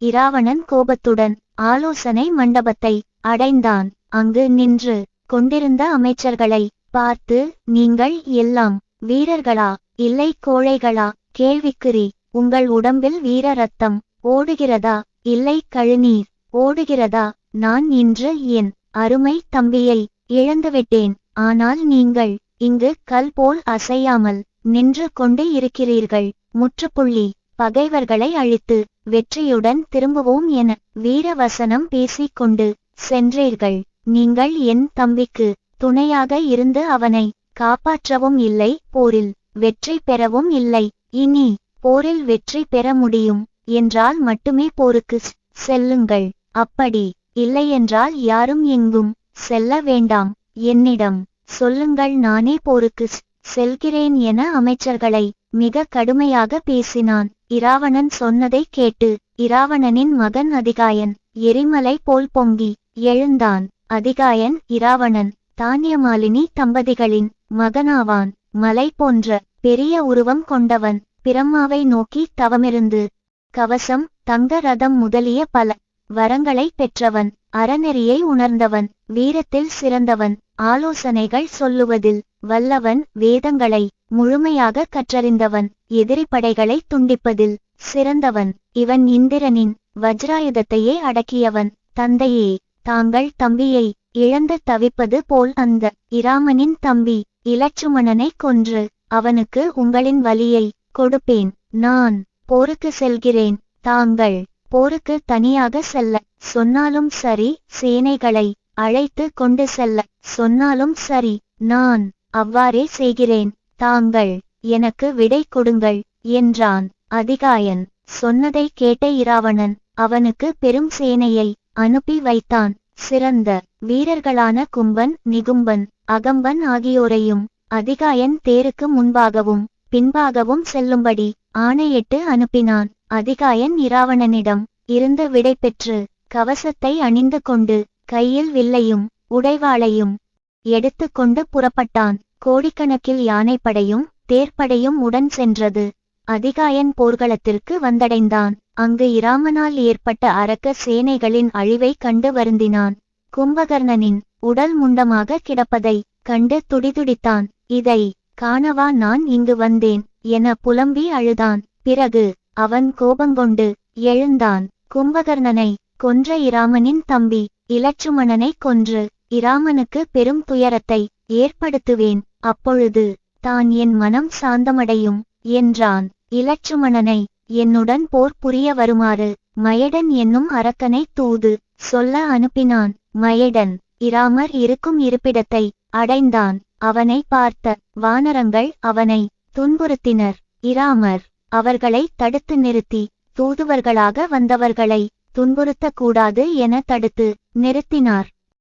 இராவணன் கோபத்துடன் ஆலோசனை மண்டபத்தை அடைந்தான். அங்கு நின்று கொண்டிருந்த அமைச்சர்களை பார்த்து நீங்கள் எல்லாம் வீரர்களா? இல்லை கோழைகளா? கேள்விக்குறி. உங்கள் உடம்பில் வீர ரத்தம் ஓடுகிறதா? இல்லை கழுநீர் ஓடுகிறதா? நான் இன்று என் அருமை தம்பியை இழந்துவிட்டேன். ஆனால் நீங்கள் இங்கு கல் போல் அசையாமல் நின்று கொண்டு இருக்கிறீர்கள். முற்றுப்புள்ளி பகைவர்களை அழித்து வெற்றியுடன் திரும்புவோம் என வீரவசனம் பேசிக்கொண்டு சென்றீர்கள். நீங்கள் என் தம்பிக்கு துணையாக இருந்து அவனை காப்பாற்றவும் இல்லை போரில் வெற்றி பெறவும் இல்லை. இனி போரில் வெற்றி பெற முடியும். என்றால் மட்டுமே போருக்கு செல்லுங்கள். அப்படி இல்லையென்றால் யாரும் எங்கும் செல்ல வேண்டாம். என்னிடம் சொல்லுங்கள் நானே போருக்கு செல்கிறேன் என அமைச்சர்களை மிக கடுமையாக பேசினான். இராவணன் சொன்னதை கேட்டு இராவணனின் மகன் அதிகாயன் எரிமலை போல் பொங்கி எழுந்தான். அதிகாயன் இராவணன் தானியமாலினி தம்பதிகளின் மகனாவான். மலை போன்ற பெரிய உருவம் கொண்டவன் பிரம்மாவை நோக்கி தவமிருந்து கவசம் தங்க ரதம் முதலிய பல வரங்களை பெற்றவன் அறநெறியை உணர்ந்தவன் வீரத்தில் சிறந்தவன். ஆலோசனைகள் சொல்லுவதில் வல்லவன் வேதங்களை முழுமையாக கற்றறிந்தவன் எதிரி படைகளை துண்டிப்பதில் சிறந்தவன். இவன் இந்திரனின் வஜ்ராயுதத்தையே அடக்கியவன். தந்தையே தாங்கள் தம்பியை இழந்து தவிப்பது போல் அந்த இராமனின் தம்பி இலட்சுமணனை கொன்று அவனுக்கு உங்களின் வலியை கொடுப்பேன். நான் போருக்கு செல்கிறேன். தாங்கள் போருக்கு தனியாக செல்ல சொன்னாலும் சரி சேனைகளை அழைத்து கொண்டு செல்ல சொன்னாலும் சரி நான் அவ்வாறே செய்கிறேன். தாங்கள் எனக்கு விடை கொடுங்கள் என்றான். அதிகாயன் சொன்னதை கேட்ட இராவணன் அவனுக்கு பெரும் சேனையை அனுப்பி வைத்தான். சிறந்த வீரர்களான கும்பன் நிகும்பன் அகம்பன் ஆகியோரையும் அதிகாயன் தேருக்கு முன்பாகவும் பின்பாகவும் செல்லும்படி ஆணையிட்டு அனுப்பினான். அதிகாயன் இராவணனிடம் இருந்து விடை பெற்று கவசத்தை அணிந்து கொண்டு கையில் வில்லையும் உடைவாளையும் எடுத்துக்கொண்டு புறப்பட்டான். கோடிக்கணக்கில் யானைப்படையும் தேர்ப்படையும் உடன் சென்றது. அதிகாயன் போர்க்களத்திற்கு வந்தடைந்தான். அங்கு இராமனால் ஏற்பட்ட அரக்க சேனைகளின் அழிவை கண்டு வருந்தினான். கும்பகர்ணனின் உடல் முண்டமாக கிடப்பதை கண்டு துடிதுடித்தான். இதை காணவா நான் இங்கு வந்தேன் என புலம்பி அழுதான். பிறகு அவன் கோபங்கொண்டு எழுந்தான். கும்பகர்ணனை கொன்ற இராமனின் தம்பி இலட்சுமணனை கொன்று இராமனுக்கு பெரும் துயரத்தை ஏற்படுத்துவேன். அப்பொழுது தான் என் மனம் சாந்தமடையும் என்றான். இலட்சுமணனை என்னுடன் போர் புரிய வருமாறு மயடன் என்னும் அரக்கனை தூது சொல்ல அனுப்பினான். மயடன் இராமர் இருக்கும் இருப்பிடத்தை அடைந்தான். அவனை பார்த்த வானரங்கள் அவனை துன்புறுத்தினர். இராமர் அவர்களை தடுத்து நிறுத்தி தூதுவர்களாக வந்தவர்களை துன்புறுத்தக்கூடாது என தடுத்து நிறுத்தினார்.